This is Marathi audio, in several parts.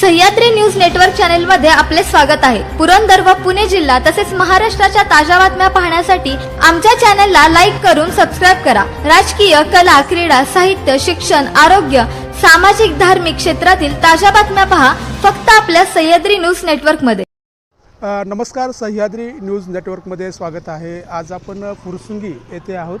सह्याद्री न्यूज नेटवर्क चॅनलमध्ये आपले स्वागत आहे. पुरंदर व पुणे जिल्हा तसेच महाराष्ट्राच्या ताज्या बातम्या पाहण्यासाठी आमच्या चॅनलला लाईक करून सबस्क्राईब करा. राजकीय कला क्रीडा साहित्य शिक्षण आरोग्य सामाजिक धार्मिक क्षेत्रातील ताज्या बातम्या पहा फक्त आपल्या सह्याद्री न्यूज नेटवर्कमध्ये नमस्कार सह्याद्री न्यूज नेटवर्कमध्ये स्वागत आहे. आज आपण फुरसुंगी येथे आहोत.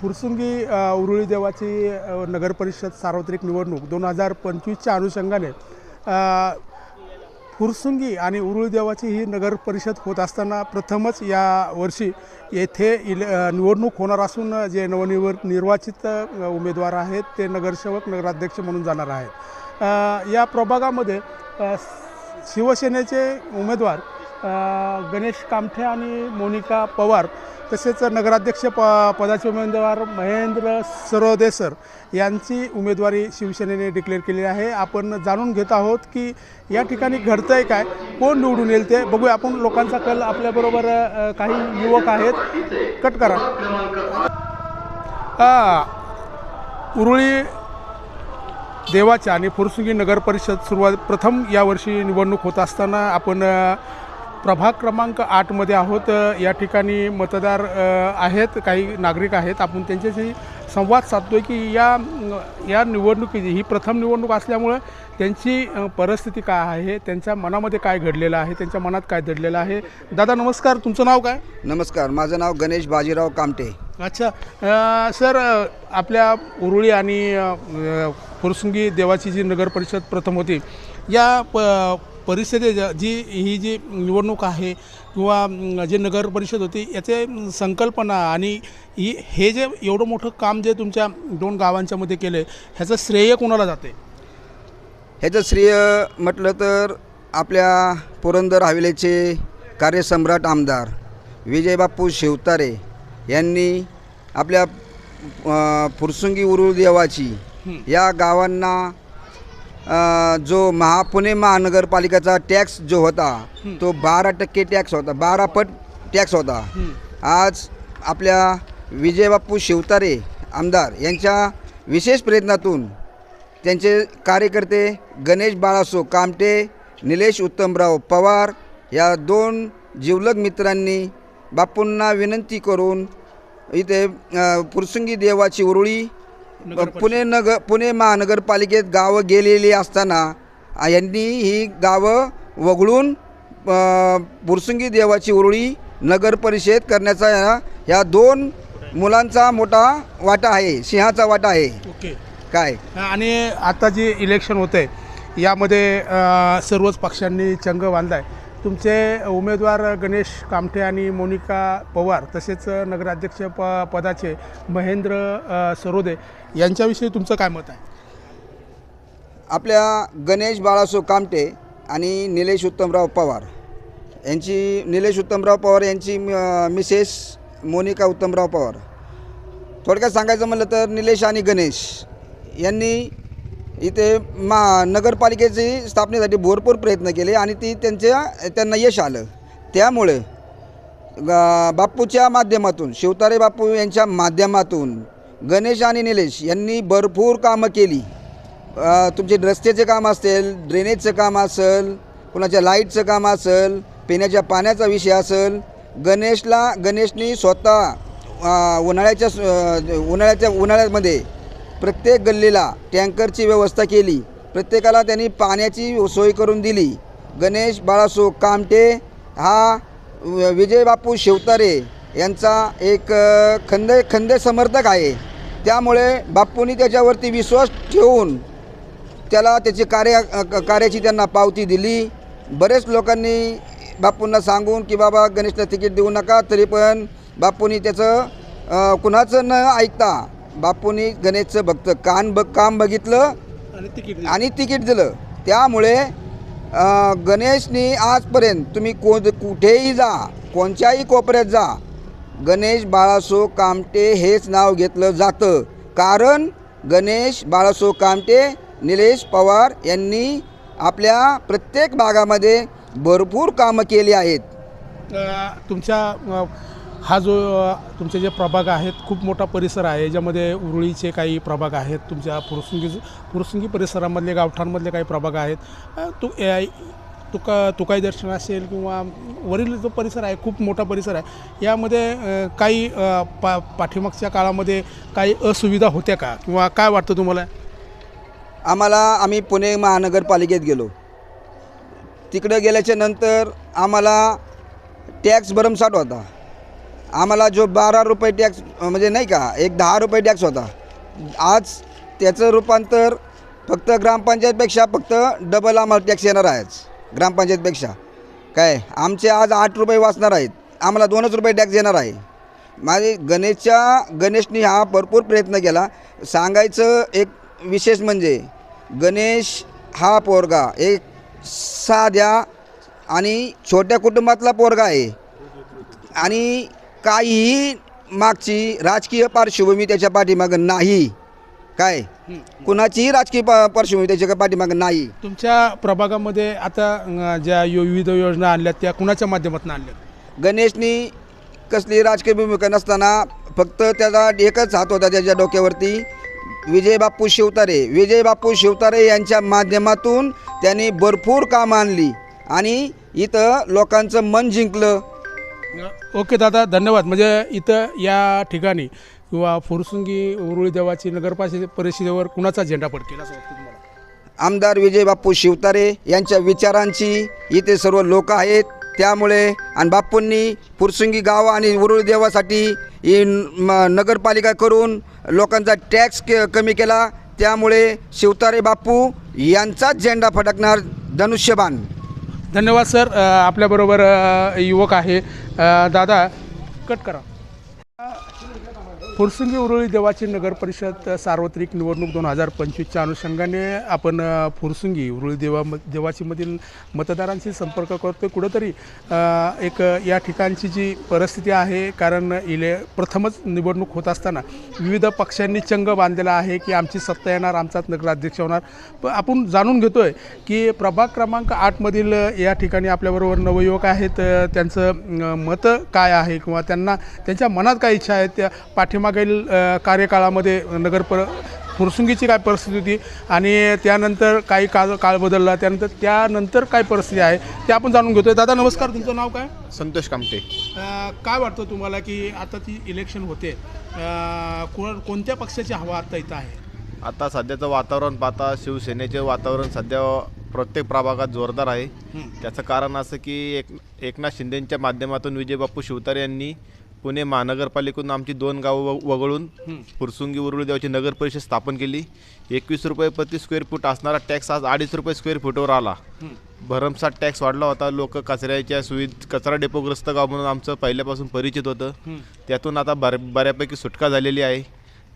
फुरसुंगी उरुळी देवाची नगरपरिषद सार्वत्रिक निवडणूक दोन हजार पंचवीसच्या अनुषंगाने फुरसुंगी आणि उरुळी देवाची ही नगर परिषद होत असताना प्रथमच या वर्षी येथे इले निवडणूक होणार असून जे नवनिवर निर्वाचित उमेदवार आहेत ते नगरसेवक नगराध्यक्ष म्हणून जाणार आहेत. या प्रभागामध्ये शिवसेनेचे उमेदवार गणेश कामठे आणि मोनिका पवार तसेच नगराध्यक्ष प पदाचे उमेदवार महेंद्र सरोदे सर यांची उमेदवारी शिवसेनेने डिक्लेअर केली आहे. आपण जाणून घेत आहोत की या ठिकाणी घडतं आहे काय? कोण निवडून येईल ते? बघूया. आपण लोकांचा कल आपल्याबरोबर काही युवक आहेत. कट करा. उरुळी देवाच्या आणि फुरसुंगी नगर परिषद सुरुवात प्रथम यावर्षी निवडणूक होत असताना आपण प्रभाग क्रमांक आठमध्ये आहोत. या ठिकाणी मतदार आहेत काही नागरिक आहेत. आपण त्यांच्याशी संवाद साधतोय की या या निवडणुकीची ही प्रथम निवडणूक असल्यामुळं त्यांची परिस्थिती काय आहे? त्यांच्या मनामध्ये काय घडलेलं आहे? त्यांच्या मनात काय दडलेलं आहे? दादा नमस्कार. तुमचं नाव काय? नमस्कार. माझं नाव गणेश बाजीराव कामटे. अच्छा. सर आपल्या उरुळी आणि फुरसुंगी देवाची जी नगर परिषद प्रथम होती या प परिस्थिती ज- जी ही जी निवडणूक आहे किंवा जे नगर परिषद होती याचे संकल्पना आणि ही हे जे एवढं मोठं काम जे तुमच्या दोन गावांच्या मध्ये केलं आहे ह्याचं श्रेय कोणाला जाते? ह्याचं श्रेय म्हटलं तर आपल्या पुरंदर हवेलीचे कार्यसम्राट आमदार विजयबापू शिवतारे यांनी आपल्या फुरसुंगी उरुळ देवाची या गावांना जो महा पुणे महानगरपालिकेचा टॅक्स जो होता तो बारा टक्के टॅक्स होता बारा पट टॅक्स होता. आज आपल्या विजयबापू शिवतारे आमदार यांच्या विशेष प्रयत्नातून त्यांचे कार्यकर्ते गणेश बाळासो कामटे निलेश उत्तमराव पवार या दोन जिवलग मित्रांनी बापूंना विनंती करून इथे अ, फुरसुंगी देवाची उरुळी पुणे नगर पुणे महानगरपालिकेत गावं गेलेली असताना यांनी ही गावं वगळून अ, फुरसुंगी देवाची उरुळी नगर परिषद करण्याचा या- या दोन मुलांचा मोठा वाटा आहे सिंहाचा वाटा आहे. ओके. काय? आणि आता जे इलेक्शन होतं आहे यामध्ये सर्वच पक्षांनी चंग बांधला आहे तुमचे उमेदवार गणेश कामठे आणि मोनिका पवार तसेच नगराध्यक्ष प पदाचे महेंद्र सरोदे यांच्याविषयी तुमचं काय मत आहे? आपल्या गणेश बाळासो कामटे आणि निलेश उत्तमराव पवार यांची निलेश उत्तमराव पवार यांची मिसेस मोनिका उत्तमराव पवार. थोडक्यात सांगायचं म्हटलं तर निलेश आणि गणेश यांनी इथे मा नगरपालिकेची स्थापनेसाठी भरपूर प्रयत्न केले आणि ती त्यांच्या त्यांना यश आलं. त्यामुळे ग- बापूच्या माध्यमातून शिवतारे बापू यांच्या माध्यमातून गणेश आणि निलेश यांनी भरपूर कामं केली. तुमचे रस्त्याचे काम असेल ड्रेनेजचं काम असेल कुणाच्या लाईटचं काम असेल पिण्याच्या पाण्याचा विषय असेल गणेशला गणेशनी स्वतः उन्हाळ्याच्या उन्हाळ्याच्या उन्हाळ्यामध्ये प्रत्येक गल्लीला टँकरची व्यवस्था केली. प्रत्येकाला त्यांनी पाण्याची सोय करून दिली. गणेश बाळासो कामटे हा विजय विजयबापू शिवतारे यांचा एक खंदे खंदे समर्थक आहे. त्यामुळे बापूंनी त्याच्यावरती विश्वास ठेवून त्याला त्याची कार्य क- कार्याची त्यांना पावती दिली. बरेच लोकांनी बापूंना सांगून की बाबा गणेशला तिकीट देऊ नका तरी पण बापूंनी त्याचं कुणाचं न ऐकता बापूंनी गणेशचं फक्त कान बघ काम बघितलं आणि तिकीट आणि तिकीट दिलं. त्यामुळे गणेशनी आजपर्यंत तुम्ही को कुठेही जा कोणत्याही कोपऱ्यात जा गणेश बाळासो कामटे हेच नाव घेतलं जातं. कारण गणेश बाळासो कामटे निलेश पवार यांनी आपल्या प्रत्येक भागामध्ये भरपूर कामं केली आहेत. तुमच्या हा जो तुमचे जे प्रभाग आहेत खूप मोठा परिसर आहे याच्यामध्ये उरुळीचे काही प्रभाग आहेत तुमच्या फुरसुंगी फुरसुंगी परिसरामधले गावठाणमधले काही प्रभाग आहेत. तु तुका तुकाई दर्शन असेल किंवा वरील जो परिसर आहे खूप मोठा परिसर आहे यामध्ये काही पा पाठीमागच्या काळामध्ये काही असुविधा होत्या का? किंवा काय वाटतं तुम्हाला? आम्हाला आम्ही पुणे महानगरपालिकेत गेलो. तिकडं गेल्याच्यानंतर आम्हाला टॅक्स भरमसाठ होता. आम्हाला जो बारा रुपये टॅक्स म्हणजे नाही का एक दहा रुपये टॅक्स होता. आज त्याचं रूपांतर फक्त ग्रामपंचायतपेक्षा फक्त डबल आम्हाला टॅक्स येणार आहेच ग्रामपंचायतपेक्षा. काय आमचे आज आठ रुपये वाचणार आहेत. आम्हाला दोनच रुपये टॅक्स येणार आहे. माझे गणेशच्या गणेशनी हा भरपूर प्रयत्न केला. सांगायचं एक विशेष म्हणजे गणेश हा पोरगा एक साध्या आणि छोट्या कुटुंबातला पोरगा आहे. आणि काहीही मागची राजकीय पार्श्वभूमी त्याच्या पाठीमागं नाही. काय? कुणाचीही राजकीय पा पार्श्वभूमी त्याच्या पाठीमागं नाही. तुमच्या प्रभागामध्ये आता अ, ज्या यो विविध योजना आणल्यात त्या कुणाच्या माध्यमातून आणल्यात? गणेशनी कसली राजकीय भूमिका नसताना फक्त त्याचा एकच हात होता त्याच्या डोक्यावरती. विजय बाप्पू शिवतारे. विजय बाप्पू शिवतारे यांच्या माध्यमातून त्यांनी भरपूर कामं आणली. आणि इथं लोकांचं मन जिंकलं. ओके दादा धन्यवाद. म्हणजे इथं या ठिकाणी किंवा फुरसुंगी उरुळी देवाची नगर परिषदे- परिषदेवर कुणाचा झेंडा फडकेल असं वाटतं तुम्हाला? आमदार विजय बाप्पू शिवतारे यांच्या विचारांची इथे सर्व लोक आहेत. त्यामुळे आणि बाप्पूंनी फुरसुंगी गाव आणि उरुळ देवासाठी ही म- नगरपालिका करून लोकांचा टॅक्स के कमी केला. त्यामुळे शिवतारे बाप्पू यांचाच झेंडा फडकणार धनुष्यबाण. धन्यवाद सर. अ, आपल्याबरोबर अ, युवक आहे. दादा कट करा. फुरसुंगी उरुळी देवाची नगर परिषद सार्वत्रिक निवडणूक दोन हजार पंचवीसच्या अनुषंगाने आपण फुरसुंगी उरुळी देवा देवाची मधील मतदारांशी संपर्क करतो कुठंतरी एक या ठिकाणची जी परिस्थिती आहे कारण इले प्रथमच निवडणूक होत असताना विविध पक्षांनी चंग बांधलेला आहे की आमची सत्ता येणार आमचाच नगराध्यक्ष होणार. पण आपण जाणून घेतोय की प्रभाग क्रमांक आठमधील या ठिकाणी आपल्याबरोबर नवयुवक आहेत. त्यांचं मतं काय आहे? किंवा त्यांना त्यांच्या मनात काय इच्छा आहेत? त्या पाठिंबा पाठीमागील अ, कार्यकाळामध्ये नगर पर फुरसुंगीची काय परिस्थिती होती आणि त्यानंतर काही काळ काळ बदलला. त्यानंतर त्यानंतर काय परिस्थिती आहे ते आपण जाणून घेतोय. दादा नमस्कार. तुमचं नाव काय? संतोष कामटे. काय वाटतं तुम्हाला की आता ती इलेक्शन होते कोण कोणत्या पक्षाची हवा आता इथं आहे? आता सध्याचं वातावरण पाहता शिवसेनेचे वातावरण सध्या प्रत्येक प्रभागात जोरदार आहे. त्याचं कारण असं की एक एकनाथ शिंदेंच्या माध्यमातून विजयबापू शिवतारे यांनी पुणे महानगरपालिकेतून आमची दोन गावं वग- वगळून फुरसुंगी उरुळी देवाची नगर परिषद स्थापन केली. एकवीस रुपये प्रति स्क्वेअर फूट असणारा टॅक्स आज अडीच रुपये स्क्वेअर फुटवर आला. भरमसाठ टॅक्स वाढला होता. लोक कचऱ्याच्या सुविध कचरा डेपोग्रस्त गाव म्हणून आमचं पहिल्यापासून परिचित होतं. त्यातून आता बर बऱ्यापैकी सुटका झालेली आहे.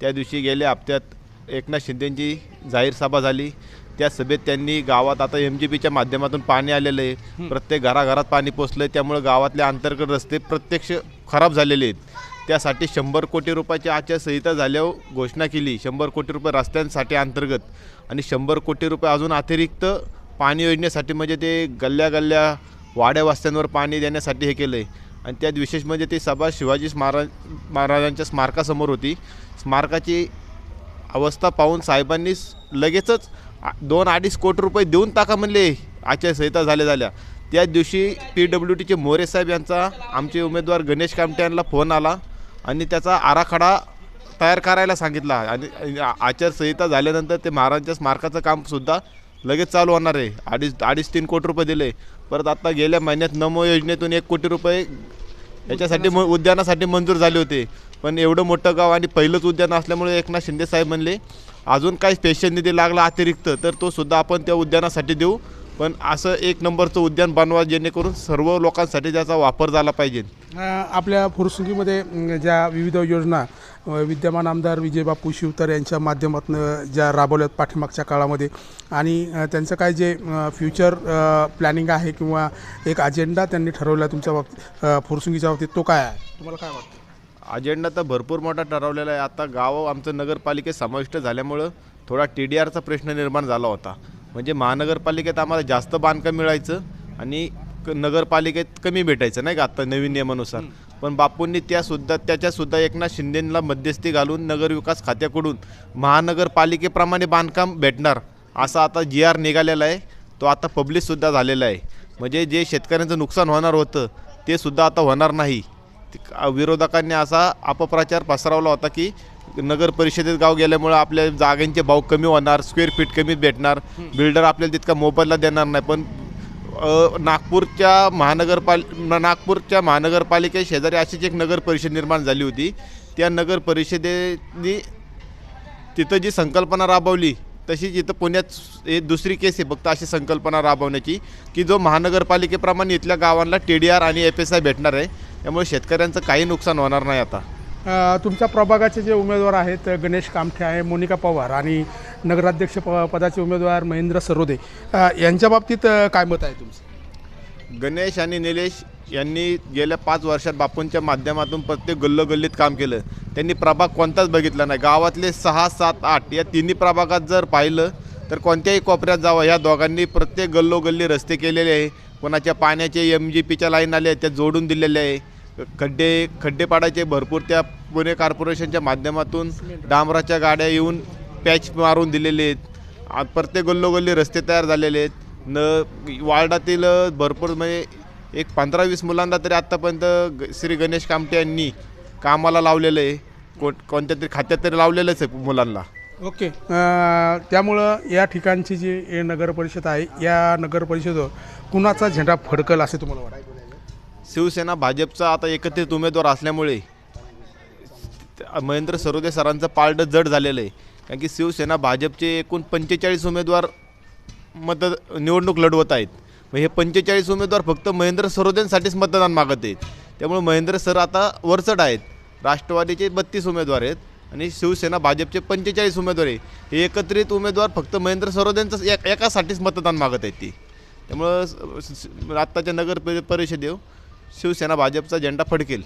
त्या दिवशी गेल्या हप्त्यात एकनाथ शिंदेंची जाहीर सभा झाली. त्या सभेत त्यांनी गावात आता एम जी पीच्या माध्यमातून पाणी आलेलं आहे. प्रत्येक घराघरात पाणी पोचलं आहे त्यामुळे गावातले अंतर्गत रस्ते प्रत्यक्ष खराब झालेले आहेत. त्यासाठी शंभर कोटी रुपयाची आचारसंहिता झाल्यावर घोषणा केली. शंभर कोटी रुपये रस्त्यांसाठी अंतर्गत आणि शंभर कोटी रुपये अजून अतिरिक्त पाणी योजनेसाठी म्हणजे ते गल्ल्या गल्ल्या वाड्या वस्त्यांवर पाणी देण्यासाठी हे केलं आहे आणि त्यात विशेष म्हणजे ती सभा शिवाजी महाराज महाराजांच्या स्मारकासमोर होती. स्मारकाची अवस्था पाहून साहेबांनी लगेचच दोन अडीच कोटी रुपये देऊन टाका म्हणले. आचारसंहिता झाल्या झाल्या. त्याच दिवशी पी डब्ल्यू टीचे मोरे साहेब यांचा आमचे उमेदवार गणेश कामटे यांना फोन आला आणि त्याचा आराखडा तयार करायला सांगितला. आणि आचारसंहिता झाल्यानंतर ते महाराजांच्या स्मारकाचं कामसुद्धा लगेच चालू होणार आहे. अडीच अडीच तीन कोटी रुपये दिले. परत आत्ता गेल्या महिन्यात नमो योजनेतून एक कोटी रुपये याच्यासाठी म उद्यानासाठी मंजूर झाले होते. पण एवढं मोठं गाव आणि पहिलंच उद्यान असल्यामुळे एकनाथ शिंदे साहेब म्हणले अजून काही स्पेशल निधी लागला अतिरिक्त तर तो सुद्धा आपण त्या उद्यानासाठी देऊ. पण असं एक नंबरचं उद्यान बनवा जेणेकरून सर्व लोकांसाठी त्याचा वापर झाला पाहिजे. आपल्या फुरसुंगीमध्ये ज्या विविध योजना विद्यमान आमदार विजयबापू शिवतर यांच्या माध्यमातून ज्या राबवल्यात पाठीमागच्या काळामध्ये आणि त्यांचं काय जे फ्युचर प्लॅनिंग आहे किंवा एक अजेंडा त्यांनी ठरवला तुमच्या बाबतीत फुरसुंगीच्या बाबतीत तो काय आहे? तुम्हाला काय वाटतं? अजेंडा तर भरपूर मोठा ठरवलेला आहे. आता गाव आमचं नगरपालिकेत समाविष्ट झाल्यामुळं थोडा टी डी आरचा प्रश्न निर्माण झाला होता. म्हणजे महानगरपालिकेत आम्हाला जास्त बांधकाम मिळायचं आणि क- नगरपालिकेत कमी भेटायचं नाही का? आत्ता नवीन नियमानुसार. पण बापूंनी त्यासुद्धा त्याच्यासुद्धा एकनाथ शिंदेंना मध्यस्थी घालून नगरविकास खात्याकडून महानगरपालिकेप्रमाणे बांधकाम भेटणार असा आता जी आर निघालेला आहे. तो आता पब्लिशसुद्धा झालेला आहे. म्हणजे जे शेतकऱ्यांचं नुकसान होणार होतं ते सुद्धा आता होणार नाही. विरोधकांनी असा अपप्रचार पसरवला होता की नगर परिषदेत गाव गेल्यामुळं आपल्या जागांचे भाव कमी होणार स्क्वेअर फीट कमी भेटणार बिल्डर आपल्याला तितका मोबदला देणार नाही. पण नागपूरच्या महानगरपाल नागपूरच्या महानगरपालिके शेजारी अशीच एक नगर परिषद निर्माण झाली होती. त्या नगर परिषदेनी तिथं जी संकल्पना राबवली तशीच इथं पुण्यात हे दुसरी केस आहे फक्त अशी संकल्पना राबवण्याची की जो महानगरपालिकेप्रमाणे इथल्या गावांना टी डी आर आणि एफ एस आय भेटणार आहे त्यामुळे शेतकऱ्यांचं काही नुकसान होणार नाही आता. तुमच्या प्रभागाचे जे उमेदवार आहेत गणेश कामठे आहे मोनिका पवार आणि नगराध्यक्ष प पदाचे उमेदवार महेंद्र सरोदे यांच्या बाबतीत काय मत आहे तुमचं? गणेश आणि निलेश यांनी गेल्या पाच वर्षात बापूंच्या माध्यमातून प्रत्येक गल्लोगल्लीत काम केलं. त्यांनी प्रभाग कोणताच बघितला नाही. गावातले सहा सात आठ या तिन्ही प्रभागात जर पाहिलं तर कोणत्याही कोपऱ्यात जावं. या दोघांनी प्रत्येक गल्लोगल्ली रस्ते केलेले आहे. कोणाच्या पाण्याचे एम जी पीच्या लाईन आले आहेत त्या जोडून दिलेले आहे. खड्डे खड्डे पाडायचे भरपूर त्या पुणे कॉर्पोरेशनच्या माध्यमातून डांबराच्या गाड्या येऊन पॅच मारून दिलेले आहेत. प्रत्येक गल्लोगल्ली रस्ते तयार झालेले आहेत. न वार्डातील भरपूर म्हणजे एक पंधरा वीस मुलांना तरी आत्तापर्यंत ग- श्री गणेश कामटे यांनी कामाला लावलेलं आहे. को कोणत्या तरी खात्यात तरी लावलेलंच आहे मुलांना. ओके. त्यामुळं या ठिकाणची जी हे नगर परिषद आहे या नगर परिषदेवर कुणाचा झेंडा फडकल असे तुम्हाला वाटतं? शिवसेना भाजपचा आता एकत्रित उमेदवार असल्यामुळे महेंद्र सरोदे सरांचं पारडं जड झालेलं आहे. कारण की शिवसेना भाजपचे एकूण पंचेचाळीस उमेदवार मत निवडणूक लढवत आहेत. मग हे पंचेचाळीस उमेदवार फक्त महेंद्र सरोदेंसाठीच मतदान मागत आहेत. त्यामुळे महेंद्र सर आता वरचढ आहेत. राष्ट्रवादीचे बत्तीस उमेदवार आहेत आणि शिवसेना भाजपचे पंचेचाळीस उमेदवार आहे हे एकत्रित उमेदवार फक्त महेंद्र सरोदेंचं एक एकासाठीच मतदान मागत आहेत ती. त्यामुळं आत्ताच्या नगर परिषदेव शिवसेना भाजपचा झेंडा फडकेल.